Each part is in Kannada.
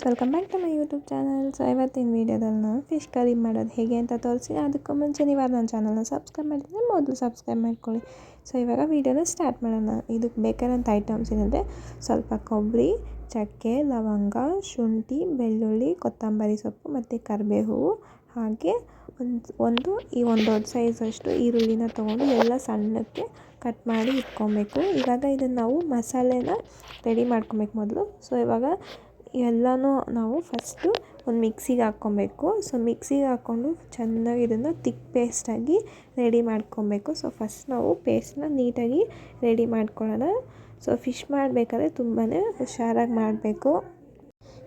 Friends, welcome back to my YouTube channel. So ಇವತ್ತಿನ ವೀಡಿಯೋದಲ್ಲಿ ನಾನು ಫಿಶ್ ಕರಿ ಮಾಡೋದು ಹೇಗೆ ಅಂತ ತೋರಿಸಿ. ಅದಕ್ಕೂ ಮುಂಚೆ ನೀವು ನನ್ನ ಚಾನಲ್ನ ಸಬ್ಸ್ಕ್ರೈಬ್ ಮಾಡಿದರೆ ಮೊದಲು ಸಬ್ಸ್ಕ್ರೈಬ್ ಮಾಡ್ಕೊಳ್ಳಿ. ಸೊ ಇವಾಗ ವೀಡಿಯೋನ ಸ್ಟಾರ್ಟ್ ಮಾಡೋಣ. ಇದಕ್ಕೆ ಬೇಕಾದಂಥ ಐಟಮ್ಸ್ ಏನಂದರೆ ಸ್ವಲ್ಪ ಕೊಬ್ಬರಿ, ಚಕ್ಕೆ, ಲವಂಗ, ಶುಂಠಿ, ಬೆಳ್ಳುಳ್ಳಿ, ಕೊತ್ತಂಬರಿ ಸೊಪ್ಪು ಮತ್ತು ಕರಿಬೇವು ಹಾಗೆ ಒಂದು ಒಂದು ಈ ಒಂದು ದೊಡ್ಡ ಸೈಜಷ್ಟು ಈರುಳ್ಳಿನ ತೊಗೊಂಡು ಎಲ್ಲ ಸಣ್ಣಕ್ಕೆ ಕಟ್ ಮಾಡಿ ಇಟ್ಕೊಬೇಕು. ಇವಾಗ ಇದನ್ನು ನಾವು ಮಸಾಲೆನ ರೆಡಿ ಮಾಡ್ಕೊಬೇಕು ಮೊದಲು. ಸೊ ಇವಾಗ ಎಲ್ಲನೂ ನಾವು ಫಸ್ಟು ಒಂದು ಮಿಕ್ಸಿಗೆ ಹಾಕ್ಕೊಬೇಕು. ಸೊ ಮಿಕ್ಸಿಗೆ ಹಾಕ್ಕೊಂಡು ಚೆನ್ನಾಗಿ ಇದನ್ನು ತಿಕ್ ಪೇಸ್ಟಾಗಿ ರೆಡಿ ಮಾಡ್ಕೊಬೇಕು. ಸೊ ಫಸ್ಟ್ ನಾವು ಪೇಸ್ಟನ್ನ ನೀಟಾಗಿ ರೆಡಿ ಮಾಡ್ಕೊಳ್ಳೋಣ. ಸೊ ಫಿಶ್ ಮಾಡಬೇಕಾದ್ರೆ ತುಂಬಾ ಹುಷಾರಾಗಿ ಮಾಡಬೇಕು.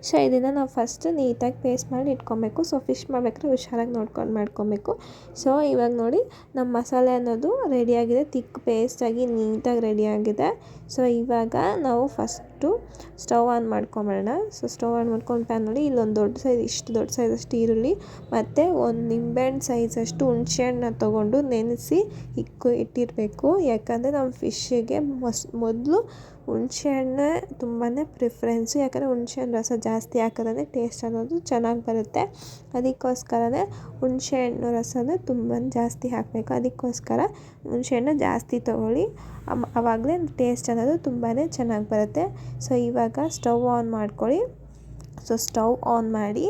ಸೊ ಇದನ್ನು ನಾವು ಫಸ್ಟ್ ನೀಟಾಗಿ ಪೇಸ್ಟ್ ಮಾಡಿ ಇಟ್ಕೊಬೇಕು. ಸೊ ಫಿಶ್ ಮಾಡಬೇಕಾದ್ರೆ ಹುಷಾರಾಗಿ ನೋಡ್ಕೊಂಡು ಮಾಡ್ಕೊಬೇಕು. ಸೊ ಇವಾಗ ನೋಡಿ ನಮ್ಮ ಮಸಾಲೆ ಅನ್ನೋದು ರೆಡಿಯಾಗಿದೆ ತಿಕ್ ಪೇಸ್ಟಾಗಿ ನೀಟಾಗಿ ರೆಡಿಯಾಗಿದೆ ಸೊ ಇವಾಗ ನಾವು ಫಸ್ಟು ಸ್ಟವ್ ಆನ್ ಮಾಡ್ಕೊಂಬಿಡೋಣ ಸೊ ಸ್ಟವ್ ಆನ್ ಮಾಡ್ಕೊಂಡು ಪ್ಯಾನಲ್ಲಿ ಇಲ್ಲೊಂದು ದೊಡ್ಡ ಸೈಜ್, ಇಷ್ಟು ದೊಡ್ಡ ಸೈಜಷ್ಟು ಈರುಳ್ಳಿ, ಮತ್ತು ಒಂದು ನಿಂಬೆಹಣ್ಣು ಸೈಜಷ್ಟು ಹುಣಸೆಹಣ್ಣ ತೊಗೊಂಡು ನೆನೆಸಿ ಇಕ್ಕು ಇಟ್ಟಿರಬೇಕು. ಯಾಕಂದರೆ ನಮ್ಮ ಫಿಶ್ಶಿಗೆ ಮೊಸ್, ಮೊದಲು ಹುಣಸೆಹಣ್ಣೆ ತುಂಬಾ ಪ್ರಿಫ್ರೆನ್ಸು. ಯಾಕಂದರೆ ಹುಣಸೆಹಣ್ಣು ರಸ ಜಾಸ್ತಿ ಹಾಕಿದ್ರೆ ಟೇಸ್ಟ್ ಅನ್ನೋದು ಚೆನ್ನಾಗಿ ಬರುತ್ತೆ. ಅದಕ್ಕೋಸ್ಕರನೇ ಹುಣಸೆಹಣ್ಣು ರಸನ ತುಂಬ ಜಾಸ್ತಿ ಹಾಕಬೇಕು. ಅದಕ್ಕೋಸ್ಕರ ಹುಣಸೆಹಣ್ಣು ಜಾಸ್ತಿ ತೊಗೊಳ್ಳಿ. ಆವಾಗಲೇ ಟೇಸ್ಟ್ ಅನ್ನೋದು ತುಂಬಾ ಚೆನ್ನಾಗಿ ಬರುತ್ತೆ. ಸೊ ಇವಾಗ ಸ್ಟವ್ ಆನ್ ಮಾಡ್ಕೊಳ್ಳಿ. ಸೊ ಸ್ಟವ್ ಆನ್ ಮಾಡಿ,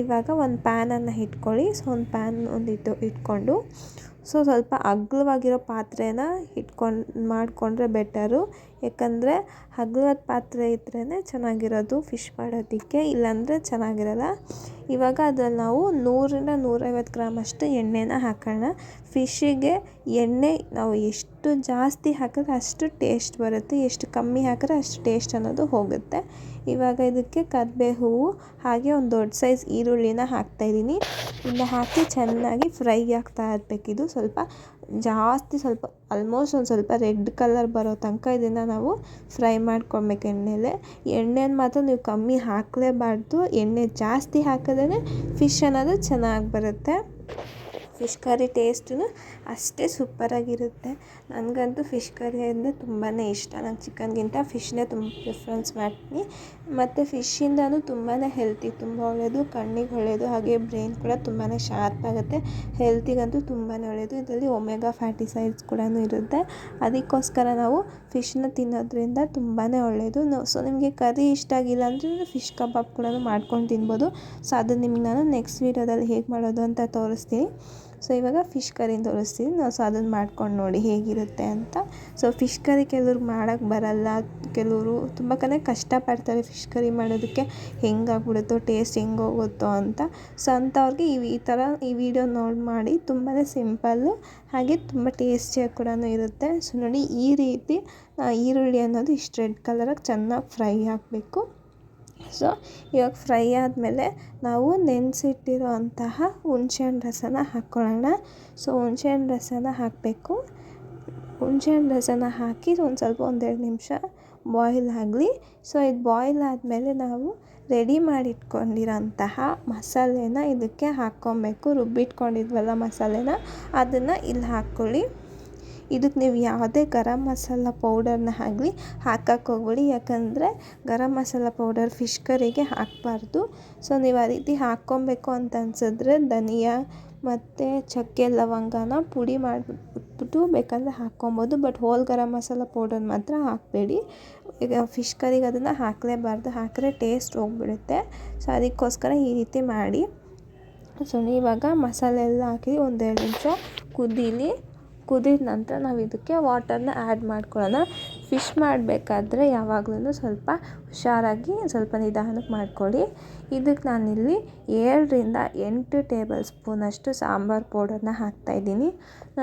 ಇವಾಗ ಒಂದು ಪ್ಯಾನನ್ನು ಇಟ್ಕೊಳ್ಳಿ. ಸೊ ಒಂದು ಪ್ಯಾನ್ ಒಂದು ಇಟ್ಟು, ಇಟ್ಕೊಂಡು ಸೊ ಸ್ವಲ್ಪ ಅಗಲವಾಗಿರೋ ಪಾತ್ರೆನ ಇಟ್ಕೊಂಡು ಮಾಡಿಕೊಂಡ್ರೆ ಬೆಟರು ಯಾಕಂದರೆ ಹಗುರದ ಪಾತ್ರೆ ಇದ್ರೇ ಚೆನ್ನಾಗಿರೋದು ಫಿಶ್ ಮಾಡೋದಕ್ಕೆ, ಇಲ್ಲಾಂದರೆ ಚೆನ್ನಾಗಿರಲ್ಲ. ಇವಾಗ ಅದ್ರಲ್ಲಿ ನಾವು ನೂರರಿಂದ ನೂರೈವತ್ತು ಗ್ರಾಮಷ್ಟು ಎಣ್ಣೆನ ಹಾಕೋಣ. ಫಿಶ್ಶಿಗೆ ಎಣ್ಣೆ ನಾವು ಎಷ್ಟು ಜಾಸ್ತಿ ಹಾಕಿದ್ರೆ ಅಷ್ಟು ಟೇಸ್ಟ್ ಬರುತ್ತೆ, ಎಷ್ಟು ಕಮ್ಮಿ ಹಾಕಿದ್ರೆ ಅಷ್ಟು ಟೇಸ್ಟ್ ಅನ್ನೋದು ಹೋಗುತ್ತೆ. ಇವಾಗ ಇದಕ್ಕೆ ಹೂವು, ಹಾಗೆ ಒಂದು ದೊಡ್ಡ ಸೈಜ್ ಈರುಳ್ಳಿನ ಹಾಕ್ತಾಯಿದ್ದೀನಿ ಇನ್ನು ಹಾಕಿ ಚೆನ್ನಾಗಿ ಫ್ರೈ ಆಗ್ತಾ ಇರಬೇಕಿದು ಸ್ವಲ್ಪ ಜಾಸ್ತಿ ಸ್ವಲ್ಪ ಆಲ್ಮೋಸ್ಟ್ ಒಂದು ಸ್ವಲ್ಪ ರೆಡ್ ಕಲರ್ ಬರೋ ತನಕ ಇದನ್ನು ನಾವು ಫ್ರೈ ಮಾಡ್ಕೊಬೇಕು ಎಣ್ಣೆಲೆ. ಎಣ್ಣೆನ ಮಾತ್ರ ನೀವು ಕಮ್ಮಿ ಹಾಕಲೇಬಾರ್ದು. ಎಣ್ಣೆ ಜಾಸ್ತಿ ಹಾಕಿದ್ರೆ ಫಿಶ್ ಅನ್ನೋದು ಚೆನ್ನಾಗಿ ಬರುತ್ತೆ. ಫಿಶ್ ಕರಿ ಟೇಸ್ಟು ಅಷ್ಟೇ ಸೂಪರಾಗಿರುತ್ತೆ. ನನಗಂತೂ ಫಿಶ್ ಕರಿ ಅಂದರೆ ತುಂಬಾ ಇಷ್ಟ. ನಾನು ಚಿಕನ್ಗಿಂತ ಫಿಶ್ನೇ ತುಂಬ ಪ್ರಿಫ್ರೆನ್ಸ್ ಮಾಡ್ತೀನಿ. ಮತ್ತು ಫಿಶ್ಶಿಂದನೂ ತುಂಬಾ ಹೆಲ್ತಿ, ತುಂಬ ಒಳ್ಳೆಯದು ಕಣ್ಣಿಗೆ ಒಳ್ಳೆಯದು ಹಾಗೆ ಬ್ರೈನ್ ಕೂಡ ತುಂಬಾ ಶಾರ್ಪ್ ಆಗುತ್ತೆ. ಹೆಲ್ತಿಗಂತೂ ತುಂಬಾ ಒಳ್ಳೆಯದು ಇದರಲ್ಲಿ ಒಮೆಗಾ ಫ್ಯಾಟಿ ಸೈಡ್ಸ್ ಕೂಡ ಇರುತ್ತೆ. ಅದಕ್ಕೋಸ್ಕರ ನಾವು ಫಿಶ್ನ ತಿನ್ನೋದ್ರಿಂದ ತುಂಬಾ ಒಳ್ಳೆಯದು ಸೊ, ನಿಮಗೆ ಕರಿ ಇಷ್ಟ ಆಗಿಲ್ಲ ಅಂದರೆ ಫಿಶ್ ಕಬಾಬ್ ಕೂಡ ಮಾಡ್ಕೊಂಡು ತಿನ್ಬೋದು. ಸೊ, ಅದನ್ನು ನಿಮ್ಗೆ ನಾನು ನೆಕ್ಸ್ಟ್ ವೀಡಿಯೋದಲ್ಲಿ ಹೇಗೆ ಮಾಡೋದು ಅಂತ ತೋರಿಸ್ತೀನಿ. ಸೊ ಇವಾಗ ಫಿಶ್ ಕರಿನ ತೋರಿಸ್ತೀನಿ. ನಾವು ಸೊ ಅದನ್ನು ಮಾಡ್ಕೊಂಡು ನೋಡಿ ಹೇಗಿರುತ್ತೆ ಅಂತ. ಸೊ ಫಿಶ್ ಕರಿ ಕೆಲವ್ರು ಮಾಡೋಕ್ಕೆ ಬರಲ್ಲ. ಕೆಲವರು ತುಂಬ ಕಡೆ ಕಷ್ಟಪಡ್ತಾರೆ ಫಿಶ್ ಕರಿ ಮಾಡೋದಕ್ಕೆ. ಹೆಂಗಾಗ್ಬಿಡುತ್ತೋ ಟೇಸ್ಟ್ ಹೆಂಗೋಗುತ್ತೋ ಅಂತ. ಸೊ ಅಂಥವ್ರಿಗೆ ಈ ಈ ಥರ ಈ ವಿಡಿಯೋ ನೋಡಿ ಮಾಡಿ. ತುಂಬಾ ಸಿಂಪಲ್ಲು ಹಾಗೆ ತುಂಬ ಟೇಸ್ಟಿಯಾಗಿ ಕೂಡ ಇರುತ್ತೆ. ಸೊ ನೋಡಿ ಈ ರೀತಿ ಈರುಳ್ಳಿ ಅನ್ನೋದು ಇಷ್ಟು ರೆಡ್ ಕಲರಾಗಿ ಚೆನ್ನಾಗಿ ಫ್ರೈ ಆಗಬೇಕು ಸೊ, ಇವಾಗ ಫ್ರೈ ಆದಮೇಲೆ ನಾವು ನೆನೆಸಿಟ್ಟಿರೋ ಅಂತಹ ಹುಣ್ಸೆಹಣ್ಣು ರಸನ ಹಾಕ್ಕೊಳ್ಳೋಣ. ಸೊ, ಹುಣ್ಸೆಹಣ್ಣು ರಸನ ಹಾಕಬೇಕು. ಹುಣ್ಸೆಹಣ್ಣು ರಸನ ಹಾಕಿ ಒಂದು ಸ್ವಲ್ಪ ಒಂದೆರಡು ನಿಮಿಷ ಬಾಯ್ಲ್ ಆಗಲಿ. ಸೊ, ಇದು ಬಾಯ್ಲ್ ಆದಮೇಲೆ ನಾವು ರೆಡಿ ಮಾಡಿಟ್ಕೊಂಡಿರೋಂತಹ ಮಸಾಲೆನ ಇದಕ್ಕೆ ಹಾಕ್ಕೊಬೇಕು. ರುಬ್ಬಿಟ್ಕೊಂಡಿದ್ವಲ್ಲ ಮಸಾಲೆನ, ಅದನ್ನು ಇಲ್ಲಿ ಹಾಕ್ಕೊಳ್ಳಿ. ಇದಕ್ಕೆ ನೀವು ಯಾವುದೇ ಗರಂ ಮಸಾಲ ಪೌಡರ್ನ ಆಗಲಿ ಹಾಕಕ್ಕೆ ಹೋಗ್ಬೇಡಿ. ಯಾಕಂದರೆ ಗರಂ ಮಸಾಲ ಪೌಡರ್ ಫಿಶ್ ಕರಿಗೆ ಹಾಕಬಾರ್ದು. ಸೊ ನೀವು ಆ ರೀತಿ ಹಾಕ್ಕೊಬೇಕು ಅಂತ ಅನ್ಸಿದ್ರೆ ಧನಿಯಾ ಮತ್ತು ಚಕ್ಕೆ ಲವಂಗನ ಪುಡಿ ಮಾಡಿಬಿಟ್ಟು ಬೇಕಂದರೆ ಹಾಕ್ಕೊಬೋದು. But whole garam masala powder ಮಾತ್ರ ಹಾಕಬೇಡಿ. ಈಗ ಫಿಶ್ ಕರಿಗೆ ಅದನ್ನು ಹಾಕಲೇಬಾರ್ದು. ಹಾಕಿದ್ರೆ ಟೇಸ್ಟ್ ಹೋಗ್ಬಿಡುತ್ತೆ. ಸೊ ಅದಕ್ಕೋಸ್ಕರ ಈ ರೀತಿ ಮಾಡಿ. ಸೊ ಇವಾಗ ಮಸಾಲೆ ಎಲ್ಲ ಹಾಕಿ ಒಂದೆರಡು ನಿಮಿಷ ಕುದೀಲಿ. ಕುದಿದ ನಂತರ ನಾವು ಇದಕ್ಕೆ ವಾಟರ್ನ ಆ್ಯಡ್ ಮಾಡ್ಕೊಳ್ಳೋಣ. ಫಿಶ್ ಮಾಡಬೇಕಾದ್ರೆ ಯಾವಾಗ್ಲೂ ಸ್ವಲ್ಪ ಹುಷಾರಾಗಿ ಸ್ವಲ್ಪ ನಿಧಾನಕ್ಕೆ ಮಾಡ್ಕೊಳ್ಳಿ. ಇದಕ್ಕೆ ನಾನಿಲ್ಲಿ ಏಳರಿಂದ ಎಂಟು ಟೇಬಲ್ ಸ್ಪೂನಷ್ಟು ಸಾಂಬಾರು ಪೌಡರ್ನ ಹಾಕ್ತಾಯಿದ್ದೀನಿ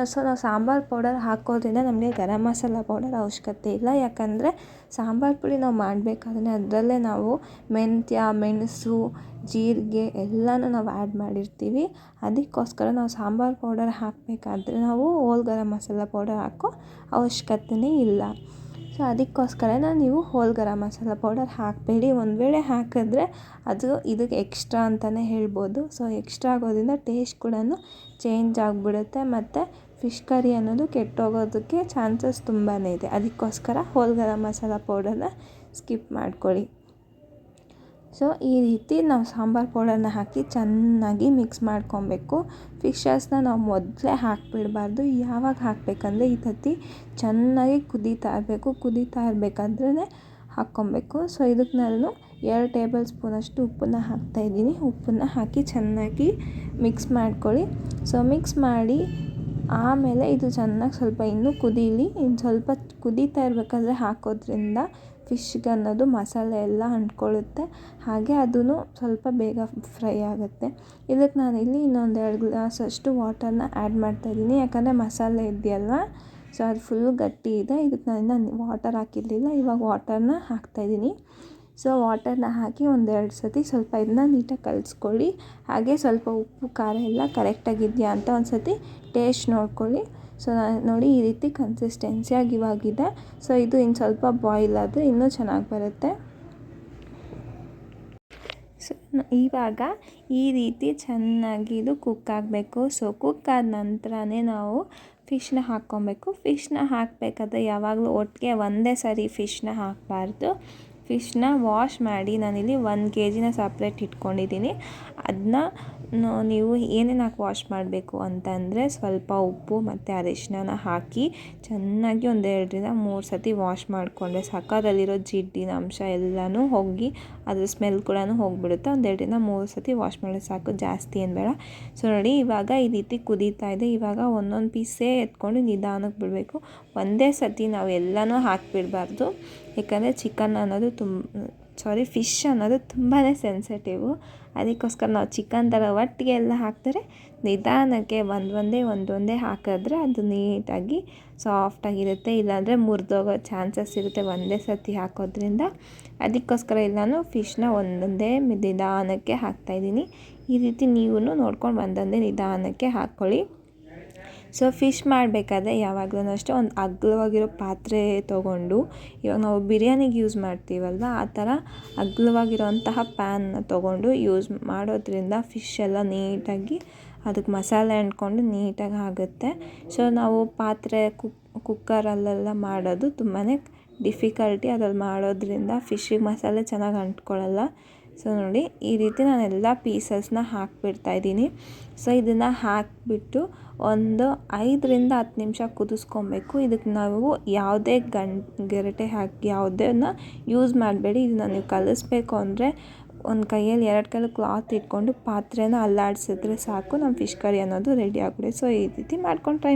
ಸೊ, ನಾವು ಸಾಂಬಾರು ಪೌಡರ್ ಹಾಕೋದ್ರಿಂದ ನಮಗೆ ಗರಂ ಮಸಾಲ ಪೌಡರ್ ಅವಶ್ಯಕತೆ ಇಲ್ಲ. ಯಾಕಂದರೆ ಸಾಂಬಾರು ಪುಡಿ ನಾವು ಮಾಡಬೇಕಾದ್ರೆ ಅದರಲ್ಲೇ ನಾವು ಮೆಂತ್ಯ, ಮೆಣಸು, ಜೀರಿಗೆ ಎಲ್ಲನೂ ನಾವು ಆ್ಯಡ್ ಮಾಡಿರ್ತೀವಿ. ಅದಕ್ಕೋಸ್ಕರ ನಾವು ಸಾಂಬಾರು ಪೌಡರ್ ಹಾಕಬೇಕಾದ್ರೆ ನಾವು ಹೋಲ್ ಗರಂ ಮಸಾಲ ಪೌಡರ್ ಹಾಕೋ ಅವಶ್ಯಕತೆಯೇ ಇಲ್ಲ. ಸೊ ಅದಕ್ಕೋಸ್ಕರನೇ ನೀವು ಹೋಲ್ ಗರಂ ಮಸಾಲ ಪೌಡರ್ ಹಾಕಬೇಡಿ. ಒಂದು ವೇಳೆ ಹಾಕಿದ್ರೆ ಅದು ಇದಕ್ಕೆ ಎಕ್ಸ್ಟ್ರಾ ಅಂತಲೇ ಹೇಳ್ಬೋದು. ಸೊ ಎಕ್ಸ್ಟ್ರಾ ಆಗೋದ್ರಿಂದ ಟೇಸ್ಟ್ ಕೂಡ ಚೇಂಜ್ ಆಗಿಬಿಡುತ್ತೆ. ಮತ್ತು ಫಿಶ್ ಕರಿ ಅನ್ನೋದು ಕೆಟ್ಟೋಗೋದಕ್ಕೆ ಚಾನ್ಸಸ್ ತುಂಬಾ ಇದೆ. ಅದಕ್ಕೋಸ್ಕರ ಹೋಲ್ ಗರಂ ಮಸಾಲ ಪೌಡರನ್ನ ಸ್ಕಿಪ್ ಮಾಡ್ಕೊಳ್ಳಿ. ಸೊ, ಈ ರೀತಿ ನಾವು ಸಾಂಬಾರು ಪೌಡರ್ನ ಹಾಕಿ ಚೆನ್ನಾಗಿ ಮಿಕ್ಸ್ ಮಾಡ್ಕೊಬೇಕು. ಫಿಶಸ್ನ ನಾವು ಮೊದಲೇ ಹಾಕಿಬಿಡ್ಬಾರ್ದು. ಯಾವಾಗ ಹಾಕಬೇಕಂದ್ರೆ ಈ ತತ್ತಿ ಚೆನ್ನಾಗಿ ಕುದೀತಾ ಇರಬೇಕು. ಕುದೀತಾ ಇರಬೇಕಾದ್ರೇ ಹಾಕ್ಕೊಬೇಕು. ಸೊ, ಇದಕ್ಕೆ ನಾನು ಎರಡು ಟೇಬಲ್ ಸ್ಪೂನಷ್ಟು ಉಪ್ಪನ್ನು ಹಾಕ್ತಾಯಿದ್ದೀನಿ ಉಪ್ಪನ್ನು ಹಾಕಿ ಚೆನ್ನಾಗಿ ಮಿಕ್ಸ್ ಮಾಡ್ಕೊಳ್ಳಿ. ಸೊ ಮಿಕ್ಸ್ ಮಾಡಿ ಆಮೇಲೆ ಇದು ಚೆನ್ನಾಗಿ ಸ್ವಲ್ಪ ಇನ್ನೂ ಕುದೀಲಿ. ಇನ್ನು ಸ್ವಲ್ಪ ಕುದೀತಾ ಇರಬೇಕಾದ್ರೆ ಹಾಕೋದ್ರಿಂದ ಫಿಶ್ಗೆ ಅನ್ನೋದು ಮಸಾಲೆ ಎಲ್ಲ ಅಂಟ್ಕೊಳ್ಳುತ್ತೆ. ಹಾಗೆ ಅದೂ ಸ್ವಲ್ಪ ಬೇಗ ಫ್ರೈ ಆಗುತ್ತೆ. ಇದಕ್ಕೆ ನಾನಿಲ್ಲಿ ಇನ್ನೊಂದು ಎರಡು ಗ್ಲಾಸಷ್ಟು ವಾಟರ್ನ ಆ್ಯಡ್ ಮಾಡ್ತಾಯಿದ್ದೀನಿ ಯಾಕಂದರೆ ಮಸಾಲೆ ಇದೆಯಲ್ವ? ಸೊ, ಅದು ಫುಲ್ ಗಟ್ಟಿ ಇದೆ. ಇದಕ್ಕೆ ನಾನು ವಾಟರ್ ಹಾಕಿರಲಿಲ್ಲ. ಇವಾಗ ವಾಟರ್ನ ಹಾಕ್ತಾಯಿದ್ದೀನಿ ಸೊ, ವಾಟರ್ನ ಹಾಕಿ ಒಂದೆರಡು ಸತಿ ಸ್ವಲ್ಪ ಇದನ್ನ ನೀಟಾಗಿ ಕಲಿಸ್ಕೊಳ್ಳಿ. ಹಾಗೆ ಸ್ವಲ್ಪ ಉಪ್ಪು, ಖಾರ ಎಲ್ಲ ಕರೆಕ್ಟಾಗಿದೆಯಾ ಅಂತ ಒಂದು ಸತಿ ಟೇಸ್ಟ್ ನೋಡ್ಕೊಳ್ಳಿ. ಸೊ ನೋಡಿ ಈ ರೀತಿ ಕನ್ಸಿಸ್ಟೆನ್ಸಿಯಾಗಿ ಇವಾಗಿದೆ. ಸೊ ಇದು ಇನ್ನು ಸ್ವಲ್ಪ ಬಾಯ್ಲ್ ಆದರೆ ಇನ್ನೂ ಚೆನ್ನಾಗಿ ಬರುತ್ತೆ. ಸೊ ಇವಾಗ ಈ ರೀತಿ ಚೆನ್ನಾಗಿ ಇದು ಕುಕ್ ಆಗಬೇಕು. ಸೊ ಕುಕ್ ಆದ ನಂತರನೇ ನಾವು ಫಿಶ್ನ ಹಾಕ್ಕೊಬೇಕು. ಫಿಶ್ನ ಹಾಕಬೇಕಾದ್ರೆ ಯಾವಾಗಲೂ ಒಟ್ಟಿಗೆ ಒಂದೇ ಸರಿ ಫಿಶ್ನ ಹಾಕಬಾರ್ದು. ಫಿಶ್ನ ವಾಶ್ ಮಾಡಿ ನಾನಿಲ್ಲಿ ಒಂದು ಕೆ ಜಿನ ಸಪ್ರೇಟ್ ಇಟ್ಕೊಂಡಿದ್ದೀನಿ. ಅದನ್ನ ನೀವು ಏನೇನು ಹಾಕಿ ವಾಶ್ ಮಾಡಬೇಕು ಅಂತಂದರೆ ಸ್ವಲ್ಪ ಉಪ್ಪು ಮತ್ತು ಅರಿಶಿನ ಹಾಕಿ ಚೆನ್ನಾಗಿ ಒಂದೆರಡರಿಂದ ಮೂರು ಸತಿ ವಾಶ್ ಮಾಡಿಕೊಂಡ್ರೆ ಸಕ್ಕದಲ್ಲಿರೋ ಜಿಡ್ಡಿನ ಅಂಶ ಎಲ್ಲನೂ ಹೋಗಿ ಅದ್ರ ಸ್ಮೆಲ್ ಕೂಡ ಹೋಗಿಬಿಡುತ್ತೆ. ಒಂದೆರಡರಿಂದ ಮೂರು ಸತಿ ವಾಶ್ ಮಾಡಿದ್ರೆ ಸಾಕು. ಜಾಸ್ತಿ ಏನು ಬೇಡ. ಸೊ ನೋಡಿ, ಇವಾಗ ಈ ರೀತಿ ಕುದೀತಾ ಇದೆ. ಇವಾಗ ಒಂದೊಂದು ಪೀಸೇ ಎತ್ಕೊಂಡು ನಿಧಾನಕ್ಕೆ ಬಿಡಬೇಕು. ಒಂದೇ ಸತಿ ನಾವು ಎಲ್ಲನೂ ಹಾಕಿಬಿಡಬಾರ್ದು. ಯಾಕಂದರೆ ಚಿಕನ್ ಅನ್ನೋದು ತುಂಬ ಸಾರಿ ಫಿಶ್ ಅನ್ನೋದು ತುಂಬಾ ಸೆನ್ಸಿಟಿವು ಅದಕ್ಕೋಸ್ಕರ ನಾವು ಚಿಕನ್ ಥರ ಒಟ್ಟಿಗೆ ಎಲ್ಲ ಹಾಕ್ತಾರೆ. ನಿಧಾನಕ್ಕೆ ಒಂದೊಂದೇ ಒಂದೊಂದೇ ಹಾಕಿದ್ರೆ ಅದು ನೀಟಾಗಿ ಸಾಫ್ಟಾಗಿರುತ್ತೆ ಇಲ್ಲಾಂದರೆ ಮುರಿದೋಗೋ ಚಾನ್ಸಸ್ ಇರುತ್ತೆ ಒಂದೇ ಸರ್ತಿ ಹಾಕೋದ್ರಿಂದ. ಅದಕ್ಕೋಸ್ಕರ ನಾನು ಫಿಶ್ನ ಒಂದೊಂದೇ ನಿಧಾನಕ್ಕೆ ಹಾಕ್ತಾಯಿದ್ದೀನಿ ಈ ರೀತಿ ನೀವು ನೋಡ್ಕೊಂಡು ಒಂದೊಂದೇ ನಿಧಾನಕ್ಕೆ ಹಾಕ್ಕೊಳ್ಳಿ. ಸೊ ಫಿಶ್ ಮಾಡಬೇಕಾದ್ರೆ ಯಾವಾಗಲೂ ಅಷ್ಟೇ ಒಂದು ಅಗಲವಾಗಿರೋ ಪಾತ್ರೆ ತೊಗೊಂಡು ಇವಾಗ ನಾವು ಬಿರಿಯಾನಿಗೆ ಯೂಸ್ ಮಾಡ್ತೀವಲ್ವ? ಆ ಥರ ಅಗಲವಾಗಿರೋಂತಹ ಪ್ಯಾನ್ನ ತೊಗೊಂಡು ಯೂಸ್ ಮಾಡೋದ್ರಿಂದ ಫಿಶ್ ಎಲ್ಲ ನೀಟಾಗಿ ಅದಕ್ಕೆ ಮಸಾಲೆ ಅಂಟ್ಕೊಂಡು ನೀಟಾಗಿ ಆಗುತ್ತೆ. ಸೊ ನಾವು ಪಾತ್ರೆ ಕುಕ್ ಕುಕ್ಕರಲ್ಲೆಲ್ಲ ಮಾಡೋದು ತುಂಬಾ ಡಿಫಿಕಲ್ಟಿ ಅದ್ರಲ್ಲಿ ಮಾಡೋದ್ರಿಂದ ಫಿಶ್ಶಿಗೆ ಮಸಾಲೆ ಚೆನ್ನಾಗಿ ಅಂಟ್ಕೊಳ್ಳಲ್ಲ. ಸೊ ನೋಡಿ ಈ ರೀತಿ ನಾನು ಎಲ್ಲ ಪೀಸಸ್ನ ಹಾಕಿಬಿಡ್ತಾಯಿದ್ದೀನಿ ಸೊ ಇದನ್ನು ಹಾಕಿಬಿಟ್ಟು ಒಂದು ಐದರಿಂದ ಹತ್ತು ನಿಮಿಷ ಕುದಿಸ್ಕೊಬೇಕು. ಇದಕ್ಕೆ ನಾವು ಯಾವುದೇ ಗಂ ಗೆರಟೆ ಹಾಕಿ ಯಾವುದನ್ನ ಯೂಸ್ ಮಾಡಬೇಡಿ. ಇದನ್ನ ನೀವು ಕಲಿಸ್ಬೇಕು ಅಂದರೆ ಒಂದು ಕೈಯಲ್ಲಿ ಎರಡು ಕೈಯಲ್ಲಿ ಕ್ಲಾತ್ ಇಟ್ಕೊಂಡು ಪಾತ್ರೆನ ಅಲ್ಲಾಡಿಸಿದ್ರೆ ಸಾಕು. ನಮ್ಮ ಫಿಶ್ ಕರಿ ಅನ್ನೋದು ರೆಡಿ ಆಗ್ಬಿಡುತ್ತೆ ಸೊ ಈ ರೀತಿ ಮಾಡ್ಕೊಂಡು ಟ್ರೈ